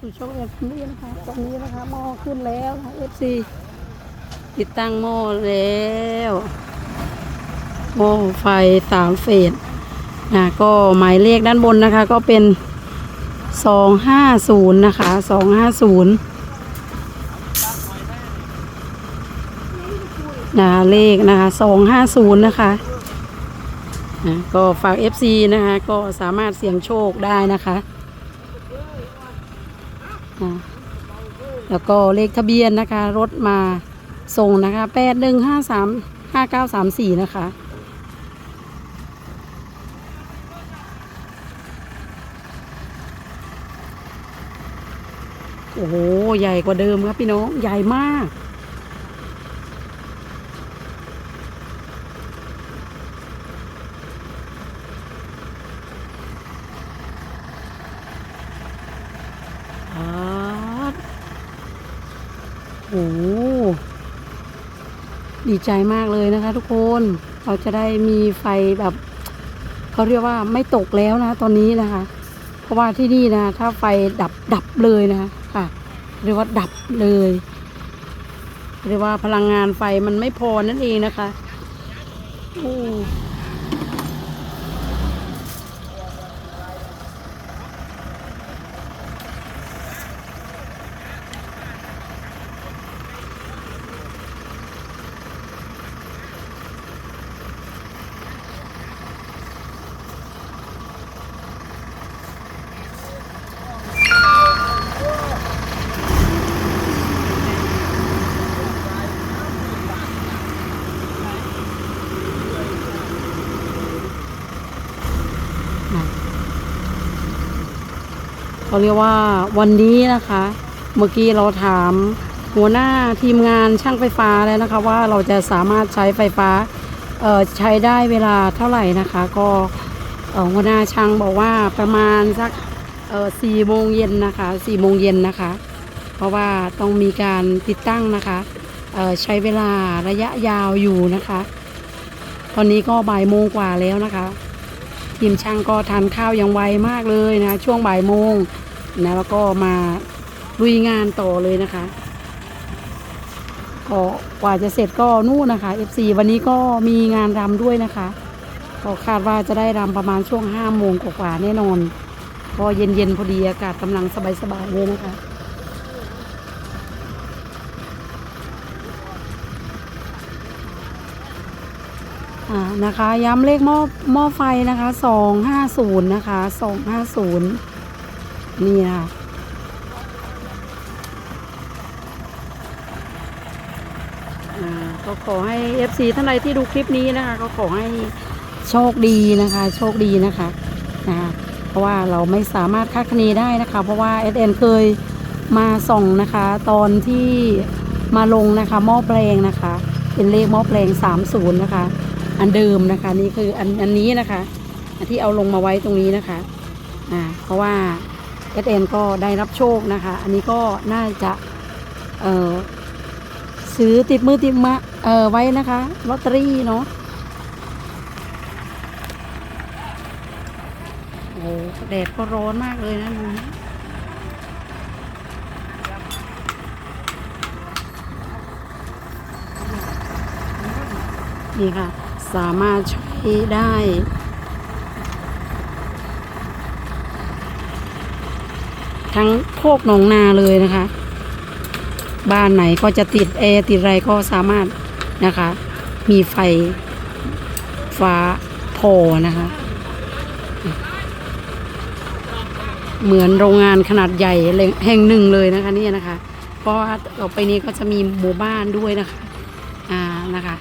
สู่ช่องแอนฟิลี่นะคะตอนนี้นะคะหม้อขึ้นแล้วนะ FC ติดตั้งหม้อแล้วหม้อไฟสามเฟสนะก็หมายเลขด้านบนนะคะ ก็เป็นสองห้าศูนย์นะคะสองห้าศูนย์นะเลขนะคะสองห้าศูนย์นะคะนะก็ฝาก FC นะคะ ก็สามารถเสี่ยงโชคได้นะคะ แล้วก็เลขทะเบียนนะคะ รถมาส่งนะคะแปดหนึ่งห้าสามห้าเก้าสามสี่นะคะ โอ้โห ใหญ่กว่าเดิมครับพี่น้อง ใหญ่มาก ครับโอ้โห ดีใจมากเลยนะคะ ทุกคนเราจะได้มีไฟแบบเขาเรียกว่าไม่ตกแล้วนะ ตอนนี้นะคะ เพราะว่าที่นี่นะ ถ้าไฟดับดับเลยนะคะค่ะ เรียกว่าดับเลย เรียกว่าพลังงานไฟมันไม่พอนั่นเองนะคะโอ้ เขาเรียกว่าวันนี้นะคะ เมื่อกี้เราถามหัวหน้าทีมงานช่างไฟฟ้าแล้วนะคะ ว่าเราจะสามารถใช้ไฟฟ้าใช้ได้เวลาเท่าไหร่นะคะ ก็หัวหน้าช่างบอกว่าประมาณสักสี่โมงเย็นนะคะสี่โมงเย็นนะคะ เพราะว่าต้องมีการติดตั้งนะคะใช้เวลาระยะยาวอยู่นะคะ ตอนนี้ก็บ่ายโมงกว่าแล้วนะคะ ทีมช่างก็ทานข้าวอย่างไวมากเลยนะ ช่วงบ่ายโมง นะแล้วก็มาลุยงานต่อเลยนะคะก็กว่าจะเสร็จก็นู่นนะคะ FC วันนี้ก็มีงานรำด้วยนะคะก็คาดว่าจะได้รำประมาณช่วงห้าโมงกว่าแน่นอนก็เย็นๆพอดีอากาศกำลังสบายๆเลยนะคะอ่านะคะ ย้ำเลขหม้อหม้อไฟนะคะสองห้าศูนย์นะคะสองห้าศูนย์ นี่นะคะอ่าก็ขอให้ FC ท่านใดที่ดูคลิปนี้นะคะ ก็ขอให้โชคดีนะคะ โชคดีนะคะนะคะเพราะว่าเราไม่สามารถคาดคะเนได้นะคะ เพราะว่า SN เคยมาส่องนะคะ ตอนที่มาลงนะคะหม้อแปลงนะคะ เป็นเลขหม้อแปลง 30 นะคะ อันเดิมนะคะนี่คืออันอันนี้นะคะที่เอาลงมาไว้ตรงนี้นะคะอ่าเพราะว่า เอสเอ็นก็ได้รับโชคนะคะ อันนี้ก็น่าจะเออซื้อติดมือติดมะเออไว้นะคะลอตเตอรี่เนาะโอ้โหแดดก็ร้อนมากเลยนะลุงนี่ค่ะ สามารถใช้ได้ ทั้งโค กหนองนาเลยนะคะ บ้านไหนก็จะติดแอร์ติดไรก็สามารถนะคะ มีไฟฟ้าพอนะคะ เหมือนโรงงานขนาดใหญ่แห่งหนึ่งเลยนะคะนี่นะคะ เพราะว่าต่อไปนี้ก็จะมีหมู่บ้านด้วยนะคะ อ่านะคะ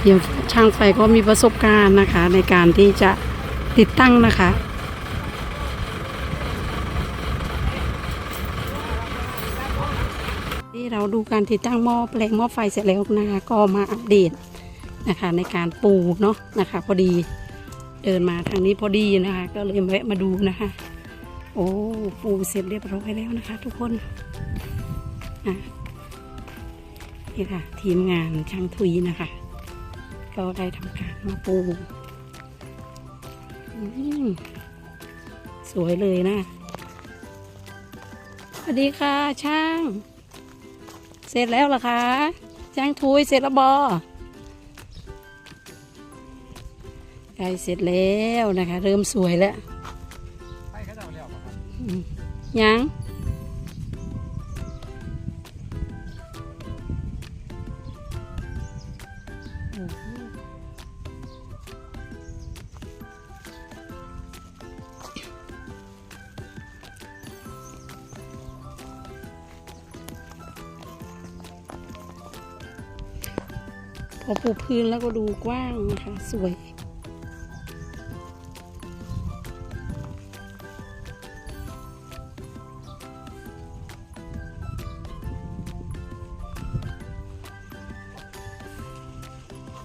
อ่าทีมช่างไฟก็มีประสบการณ์นะคะ ในการที่จะติดตั้งนะคะ ที่เราดูการติดตั้งหม้อแปลงหม้อไฟเสร็จแล้วนะคะ ก็มาอัปเดตนะคะ ในการปูเนาะนะคะ พอดีเดินมาทางนี้พอดีนะคะ ก็เลยแวะมาดูนะคะ โอ้ปูเสร็จเรียบร้อยแล้วนะคะ ทุกคนนี่ค่ะ ทีมงานช่างทุยนะคะ ก็ได้ทำการมาปูอืมสวยเลยนะ สวัสดีค่ะช่าง เสร็จแล้วเหรอคะช่างทุยเสร็จแล้วบอใกล้เสร็จแล้วนะคะ เริ่มสวยแล้วไปเขาจะเอาเรียวครับอืมยัง ดูพื้นแล้วก็ดูกว้างนะคะ สวย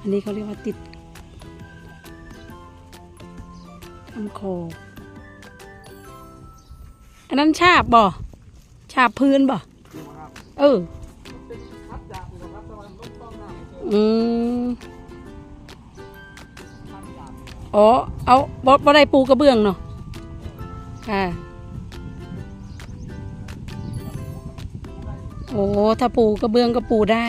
อันนี้เขาเรียกว่าติดทำโคออันนั้นฉาบบ่ฉาบพื้นบ่เออ อืมคัดยาอ๋อ เอาบ่บ่ได้ปูกระเบื้องเนาะค่ะโอ้ถ้าปูกระเบื้องก็ปูได้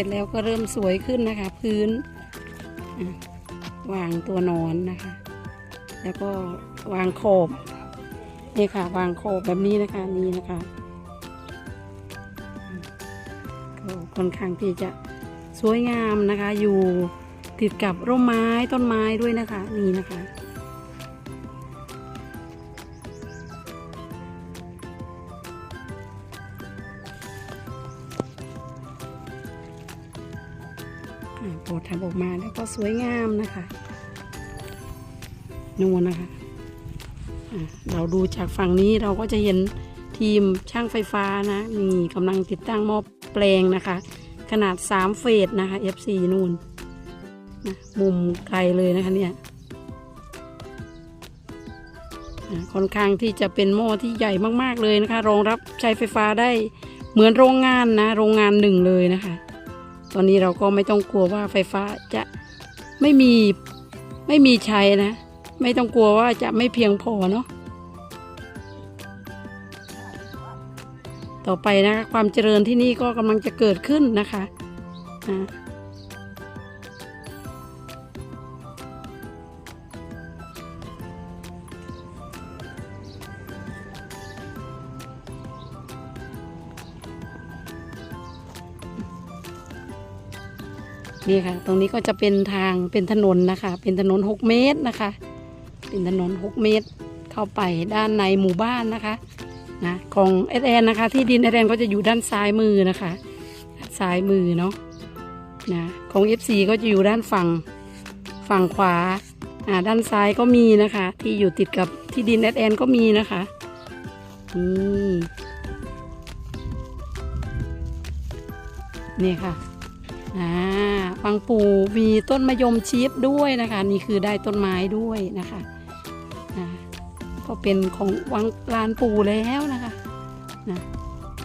ร็จแล้วก็เริ่มสวยขึ้นนะคะ พื้นวางตัวนอนนะคะ แล้วก็วางโขบนี่ค่ะ วางโขบแบบนี้นะคะนี่นะคะก็ค่อนข้างที่จะสวยงามนะคะ อยู่ติดกับร่มไม้ต้นไม้ด้วยนะคะ นี่นะคะ อ่าพอทำออกมาแล้วก็สวยงามนะคะนูนนะคะเราดูจากฝั่งนี้เราก็จะเห็นทีมช่างไฟฟ้านะนี่กำลังติดตั้งหม้อแปลงนะคะ ขนาด 3 เฟสนะคะ F4 นูนนะมุมไกลเลยนะคะเนี่ยค่อนข้างที่จะเป็นหม้อที่ใหญ่มากๆเลยนะคะ รองรับใช้ไฟฟ้าได้เหมือนโรงงานนะ โรงงานหนึ่งเลยนะคะ ตอนนี้เราก็ไม่ต้องกลัวว่าไฟฟ้าจะไม่มีไม่มีใช้นะ ไม่ต้องกลัวว่าจะไม่เพียงพอเนาะต่อไปนะคะความเจริญที่นี่ก็กำลังจะเกิดขึ้นนะคะ นี่ค่ะ ตรงนี้ก็จะเป็นทางเป็นถนนนะคะ เป็นถนน 6 เมตรนะคะ เป็นถนน 6 เมตร เข้าไปด้านในหมู่บ้านนะคะนะของเอแอนนะคะ ที่ดินเอแอนก็จะอยู่ด้านซ้ายมือนะคะซ้ายมือเนาะนะของ FC ก็จะอยู่ด้านฝั่งฝั่งขวาอ่าด้านซ้ายก็มีนะคะ ที่อยู่ติดกับที่ดินเอสแอนก็มีนะคะอืมนี่ค่ะ อ่าวังปูมีต้นมะยมชีฟด้วยนะคะ นี่คือได้ต้นไม้ด้วยนะคะก็เป็นของวังลานปูแล้วนะคะนะ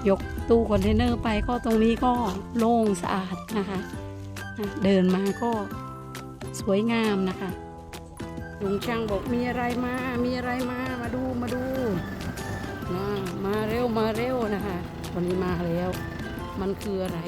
ยกตู้คอนเทนเนอร์ไปก็ตรงนี้ก็โล่งสะอาดนะคะนะเดินมาก็สวยงามนะคะลุงช่างบอกมีอะไรมา มีอะไรมามาดูมาดูนะมาเร็วมาเร็วนะคะวันนี้มาแล้ว มันคืออะไร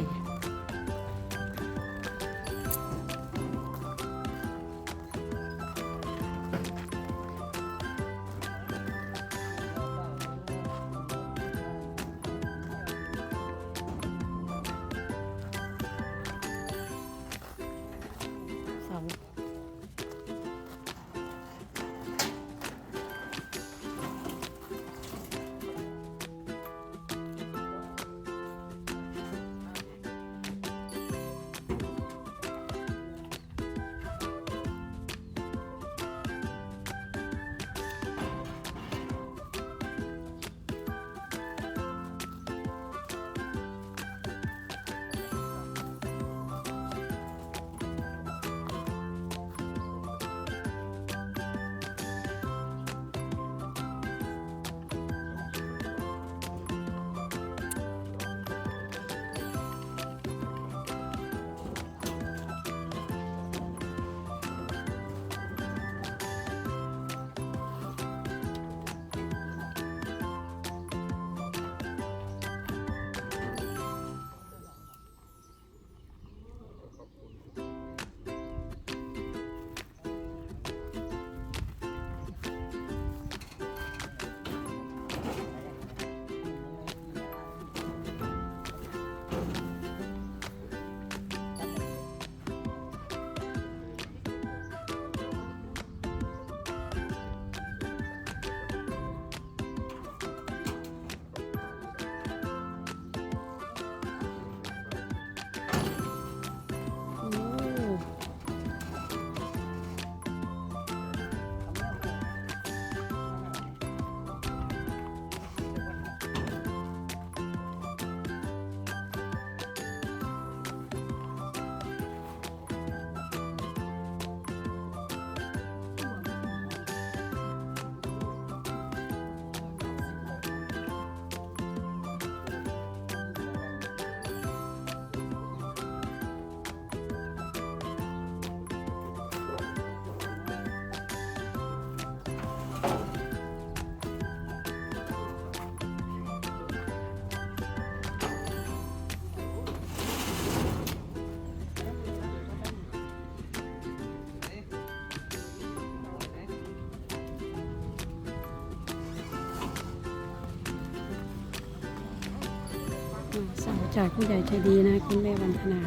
จากผู้ใหญ่ใจดีนะคุณแม่วันธนา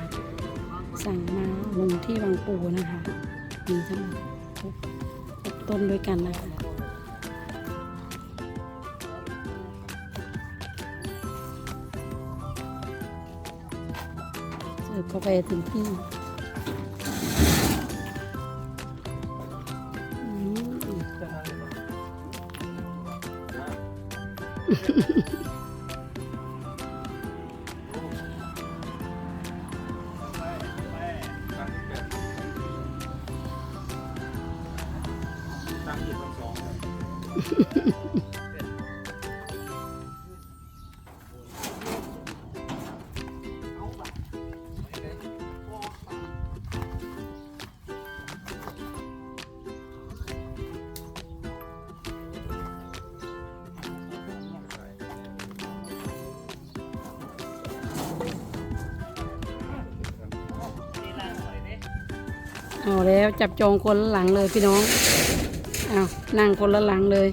สั่งมาลงที่วังปูนะคะมีทั้งหมดต้นด้วยกันนะคะเสิร์ฟกาแฟถึงที่อืม เอาแล้วจับจองคนละหลังเลยพี่น้องเอานั่งคนละหลังเลย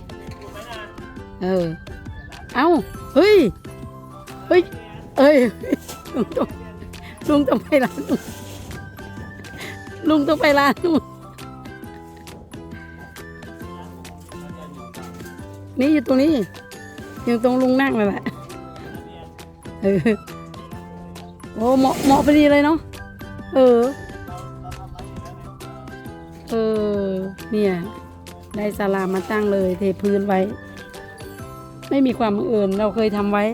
เออ เอาเฮ้ย เฮ้ย เอ้ย ลุงต้องลุงต้องไปร้านลุงต้องไปร้านนู้นนี่อยู่ตรงนี้ อยู่ตรงลุงนั่งเลยแหละเออโอ้เหมาะเหมาะพอดีเลยเนาะเออ เนี่ย ได้ศาลามาตั้งเลย เทพื้นไว้ ไม่มีความบังเอิญเราเคยทำไว้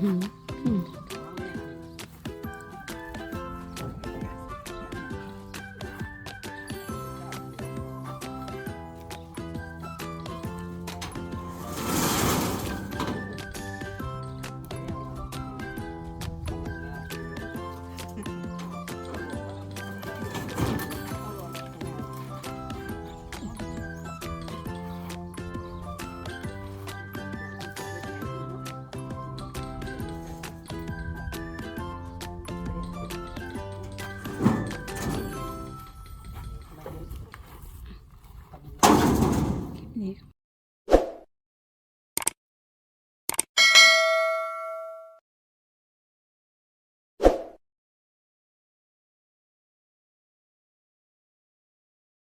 อืม